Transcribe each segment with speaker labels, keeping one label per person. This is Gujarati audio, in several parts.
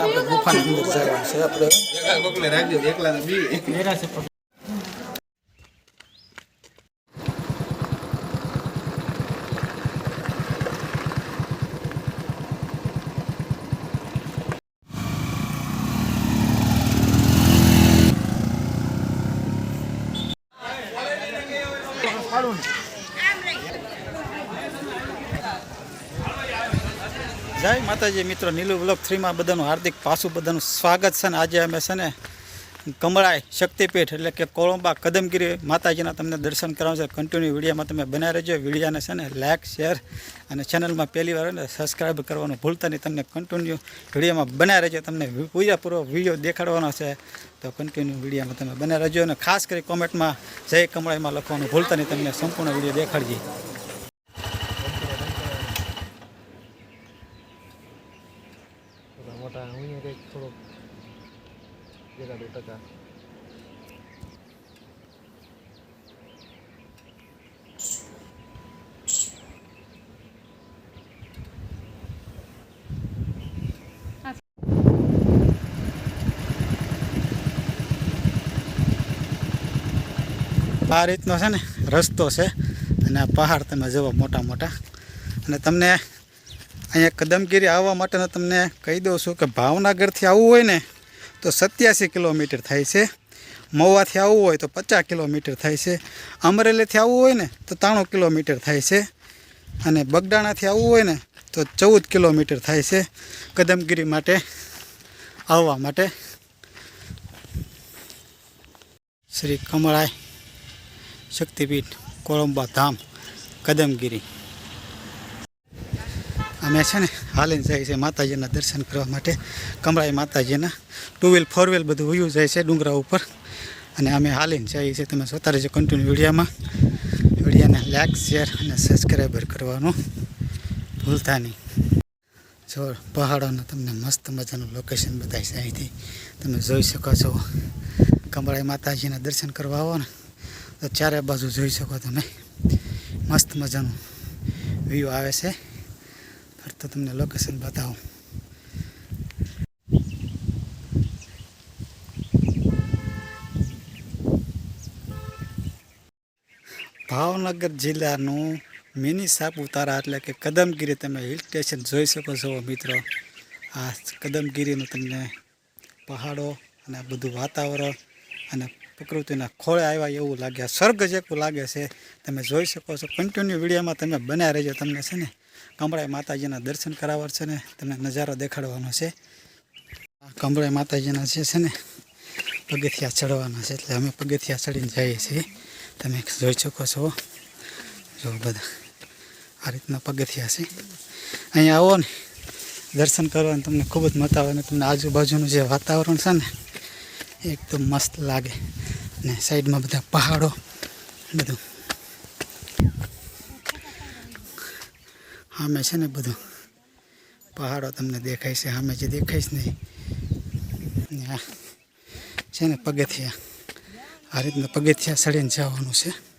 Speaker 1: આપણે ગુફાની અંદર જવાનું છે આપણે.
Speaker 2: એકલા કોકને રાખજો એકલા બી
Speaker 1: જય માતાજી, મિત્રો, નીલુ બ્લોક થ્રીમાં બધાનું હાર્દિક પાછું બધાનું સ્વાગત છે ને આજે અમે છે ને કમળાઈ શક્તિપીઠ એટલે કે કોળંબા કદમગીરી માતાજીના તમને દર્શન કરાવશે કન્ટિન્યુ વિડીયોમાં તમે બનાવી રહેજો. વિડીયાને છે ને લાઇક શેર અને ચેનલમાં પહેલી વાર ને સબસ્ક્રાઈબ કરવાનું ભૂલતા નહીં. તમને કન્ટિન્યુ વિડીયોમાં બનાવી રહેજો. તમને પૂજાપૂર્વક વીડિયો દેખાડવાનો છે. તો કન્ટિન્યુ વિડીયોમાં તમે બનાવી રહેજો અને ખાસ કરી કોમેન્ટમાં જય કમળાઈમાં લખવાનું ભૂલતા નહીં. તમને સંપૂર્ણ વીડિયો દેખાડજે. આ રીતનો છે ને રસ્તો છે અને આ પહાડ તમે જુઓ મોટા મોટા. અને તમને અહીંયા કદમગીરી આવવા માટેનો તમને કહી દઉં છું કે ભાવનગરથી આવવું હોય ને તો સત્યાસી કિલોમીટર થાય છે. મહુવાથી આવવું હોય તો પચાસ કિલોમીટર થાય છે. અમરેલીથી આવવું હોય ને તો ત્રાણું કિલોમીટર થાય છે. અને બગડાણાથી આવવું હોય ને તો ચૌદ કિલોમીટર થાય છે કદમગીરી માટે આવવા માટે. શ્રી કમળાય શક્તિપીઠ, કોળંબા ધામ, કદમગીરી. અમે છે ને હાલીને જાય છે માતાજીના દર્શન કરવા માટે. કમળાઈ માતાજીના ટુ વ્હીલ ફોર વ્હીલ બધું વયું જાય છે ડુંગરા ઉપર. અને અમે હાલીને જઈએ છીએ તમે જોતા રહેજો કન્ટિન્યુ વિડીયામાં. વિડીયાને લાઇક શેર અને સબસ્ક્રાઈબર કરવાનું ભૂલતા નહીં. જો પહાડોનું તમને મસ્ત મજાનું લોકેશન બતાવીશ અહીંથી. તમે જોઈ શકો છો. કમળાઈ માતાજીના દર્શન કરવા આવો ને. તો ચારે બાજુ જોઈ શકો તમે. મસ્ત મજાનું વ્યૂ આવે છે. ફરતો તમને લોકેશન બતાવું. ભાવનગર જિલ્લાનું મિની સાપુતારા એટલે કે કદમગીરી તમે હિલ સ્ટેશન જોઈ શકો છો મિત્રો. આ કદમગીરીનું તમને પહાડો અને આ બધું વાતાવરણ અને પ્રકૃતિના ખોળે આવ્યા એવું લાગે સ્વર્ગ જેવું લાગે છે. તમે જોઈ શકો છો. કન્ટિન્યુ વિડીયોમાં તમે બન્યા રહેજો તમને છે ને. કમળાઈ માતાજીના દર્શન કરાવવા છે ને. તમને નજારો દેખાડવાનો છે. આ કમળાઈ માતાજીના જે છે ને, પગથિયા ચડવાના છે. એટલે અમે પગથિયા ચડીને જઈએ છીએ. તમે જોઈ શકો છો. જો બધા આ રીતના પગથિયા છે. અહીંયા આવો ને. દર્શન કરવાનું તમને ખૂબ જ મજા આવે અને તમને આજુબાજુનું જે વાતાવરણ છે ને એકદમ મસ્ત લાગે. ને સાઈડમાં બધા પહાડો, બધું. સામે છે ને બધું. પહાડો તમને દેખાય છે, સામે જે દેખાય છે નહીં છે ને પગથિયા. આ રીતના પગથિયા સડીને જવાનું છે.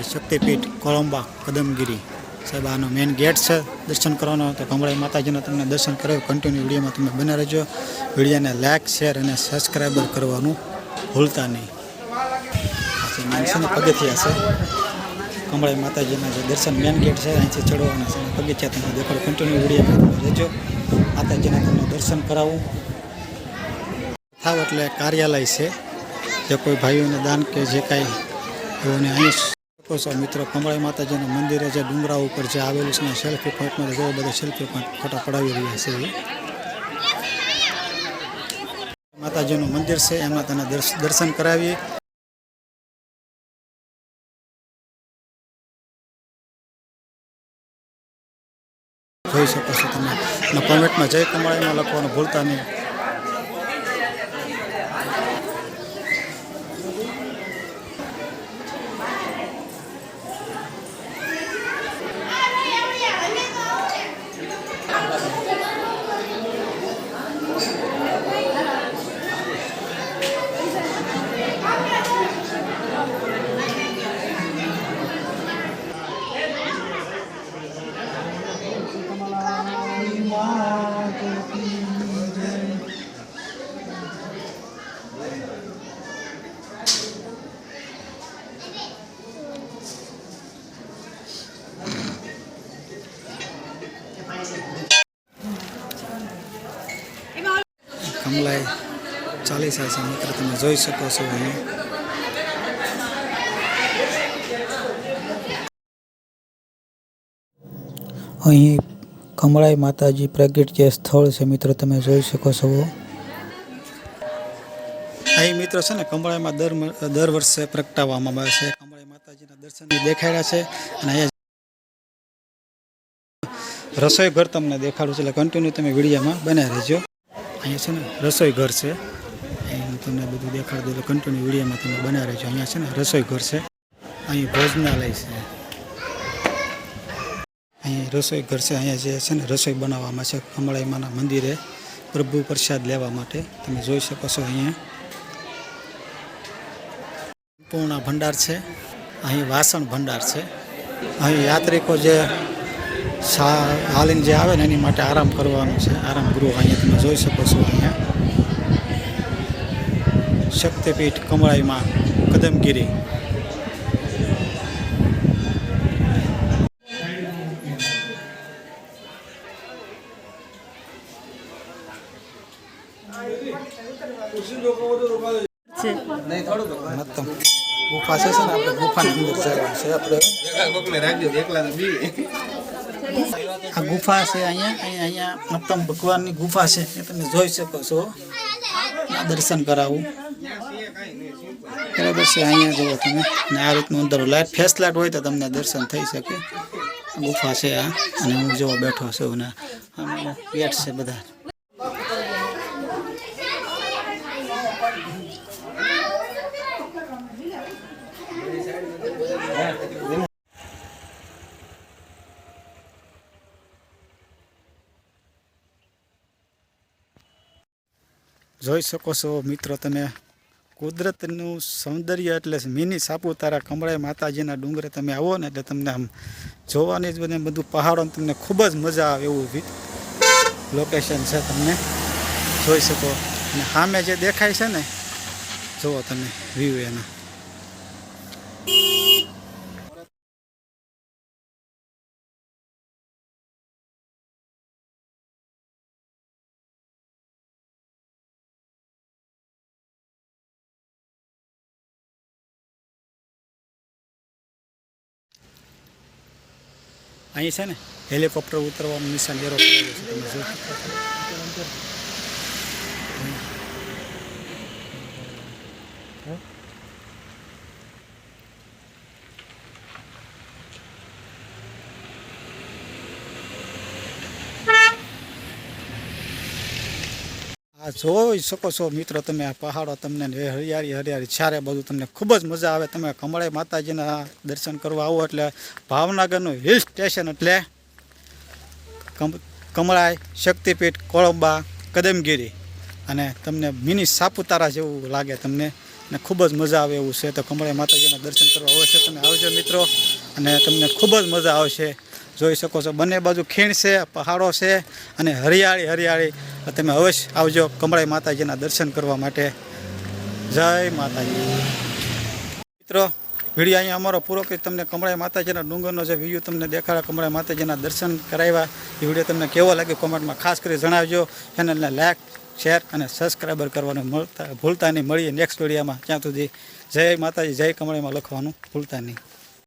Speaker 1: કમળાઈ શક્તિપીઠ કોળંબા કદમગીરી. સાહેબ, આનો મેઇન ગેટ છે, દર્શન કરવાનો. તો કમળાઈ માતાજીના તમને દર્શન કરાવ્યું. કન્ટિન્યુ વિડીયોમાં તમે બના રહેજો. વિડીયોને લાઇક શેર અને સબસ્ક્રાઈબર કરવાનું ભૂલતા નહીં. પછી મેન છે પગથિયા છે. કમળાઈ માતાજીના જે દર્શન મેન ગેટ છે, અહીંથી ચડવાના છે. પગથિયા તમને દેખાડો. કન્ટિન્યુ વિડીયોમાં રહેજો. માતાજીના તમને દર્શન કરાવવું થાવ એટલે કાર્યાલય છે. જે કોઈ ભાઈઓને દાન કે જે કાંઈ એવું અહીં શકો છો મિત્રો કમળાઈ માતાજીના મંદિર જે ડુંગરા ઉપર જે આવેલું છે સેલ્ફી પોઈન્ટમાં જેવો બધા સેલ્ફી પોઈન્ટ ફોટા પડાવી રહ્યા છે. માતાજીનું મંદિર છે, એમાં તને દર્શન કરાવીએ. જોઈ શકો છો તમે. કોમેન્ટમાં જય કમળાઈમાં લખવાનું ભૂલતા નહીં. કમલાઈ ચાલીસા છે. મિત્ર, તમે જોઈ શકો છો અહીં. અહીં કમળાઈ માતાજી પ્રગટ જે સ્થળ છે, મિત્રો, તમે જોઈ શકો છો. અહીં મિત્રો છે ને, કમળાઈમાં દર દર વર્ષે પ્રગટાવવામાં આવે છે. કમળાઈ માતાજીના દર્શન દેખાડ્યા છે અને અહીંયા રસોઈ ઘર તમને દેખાડું છે. એટલે કન્ટિન્યુ તમે વિડીયામાં બનાવી રહેજો. અહીંયા છે ને રસોઈ ઘર છે. અહીં તમને બધું દેખાડી દઉં કન્ટિન્યુ વિડીયોમાં તમે બનાવી રહેજો. અહીંયા છે ને રસોઈ ઘર છે. અહીં ભોજનાલય છે. અહીં રસોઈ ઘર છે. અહીંયા જે છે ને રસોઈ બનાવવામાં છે કમળાઈમાના મંદિરે પ્રભુ પ્રસાદ લેવા માટે. તમે જોઈ શકો છો અહીંયા. પૂર્ણ ભંડાર છે. અહીં વાસણ ભંડાર છે. અહીં યાત્રિકો જે હાલીને જે આવે ને એની માટે આરામ કરવાનો છે. આરામ ગૃહ અહીંયા તમે જોઈ શકો છો અહીંયા. શક્તિપીઠ કમળાઈમાં કદમગીરી. ગુફા છે છે ને આપણે ગુફાની અંદર જવાનું છે. આપણે
Speaker 2: એકલા બી.
Speaker 1: આ ગુફા છે અહીંયા. અહીંયા મહત્તમ ભગવાનની ગુફા છે. એ તમે જોઈ શકો છો. દર્શન કરાવું. બરાબર છે, અહીંયા જુઓ તમે. ને આ રીતનું અંદર લાઇટ ફેસ લાઇટ હોય તો તમને દર્શન થઈ શકે. ગુફા છે આ. અને હું જોવા બેઠો છું ને પેટ છે બધા. જોઈ શકો છો મિત્રો તમે. કુદરતનું સૌંદર્ય એટલે મિની સાપુતારા કમળાઈ માતાજીના ડુંગરે તમે આવો ને એટલે તમને આમ જોવાની જ બધે બધું પહાડો તમને ખૂબ જ મજા આવે એવું લોકેશન છે તમને. જોઈ શકો. અને સામે જે દેખાય છે ને, જુઓ તમે વ્યૂ એના. અહીં છે ને હેલિકોપ્ટર ઉતરવાનું નિશાન કરેલો છે તમે જોઈ શકો આ જોઈ શકો છો મિત્રો તમે આ પહાડો તમને હરિયાળી હરિયાળી. ચારે બધું તમને ખૂબ જ મજા આવે, તમે કમળાઈ માતાજીના દર્શન કરવા આવો એટલે ભાવનગરનું હિલ સ્ટેશન એટલે કમ- કમળાઈ શક્તિપીઠ, કોળંબા, કદમગીરી. અને તમને મિની સાપુતારા જેવું લાગે તમને ને ખૂબ જ મજા આવે એવું છે. તો કમળાઈ માતાજીના દર્શન કરવા અવશ્ય તમે. આવજો મિત્રો. અને તમને ખૂબ જ મજા આવશે. જોઈ શકો છો. બંને બાજુ ખીણ છે, પહાડો છે અને હરિયાળી હરિયાળી. તમે અવશ્ય આવજો કમળાઈ માતાજીના દર્શન કરવા માટે. જય માતાજી. મિત્રો, વીડિયો અહીંયા અમારો પૂરો કરી તમને કમળાઈ માતાજીના ડુંગરનો જે વ્યૂ તમને દેખાડ્યા, કમળાઈ માતાજીના દર્શન કરાવ્યા. એ વીડિયો તમને કેવો લાગ્યો કોમેન્ટમાં ખાસ કરી જણાવજો. ચેનલને લાઈક શેર અને સબસ્ક્રાઈબર કરવાનું મળતા, ભૂલતા નહીં. મળીએ નેક્સ્ટ વિડીયોમાં. ત્યાં સુધી જય માતાજી, જય કમળાઈમાં લખવાનું ભૂલતા નહીં.